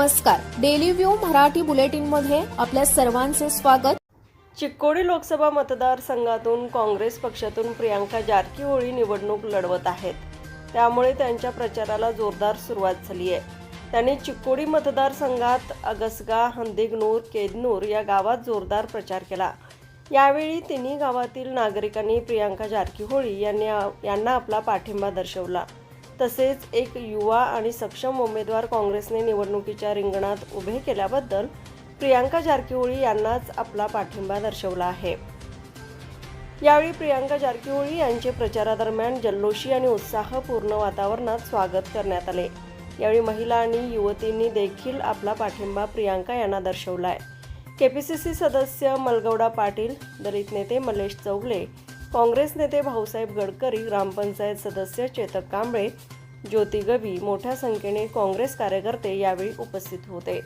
नमस्कार. Daily view Marathi बुलेटिनमध्ये आपल्या सर्वांचे स्वागत. चिक्कोडी लोकसभा मतदारसंघातून काँग्रेस पक्षातून प्रियांका जारकीहोळी निवडणूक लढवत आहेत. त्यामुळे त्यांच्या प्रचाराला जोरदार सुरुवात झाली आहे. त्यांनी चिक्कोडी मतदारसंघात अगसगा हंदिगनूर केदनूर या गावात जोरदार प्रचार केला. यावेळी तिन्ही गावातील नागरिकांनी प्रियांका जारकीहोळी यांनी यांना आपला पाठिंबा दर्शवला. तसेच एक युवा आणि सक्षम उमेदवार काँग्रेसने निवडणुकीच्या रिंगणात उभे केल्याबद्दल प्रियांका जारकीहोळी यांनाच आपला पाठिंबा दर्शवला आहे. यावेळी प्रियांका जारकीहोळी यांचे प्रचारादरम्यान जल्लोषी आणि उत्साहपूर्ण वातावरणात स्वागत करण्यात आले. यावेळी महिला आणि युवतींनी देखील आपला पाठिंबा प्रियांका यांना दर्शवला आहे के पी सी सी सदस्य मलगौडा पाटील दलित नेते मलेश चौगले काँग्रेस नेते भाऊसाहेब गडकरी ग्रामपंचायत सदस्य चेतक कांबळे ज्योती गवी मोठ्या संख्येने काँग्रेस कार्यकर्ते यावेळी उपस्थित होते.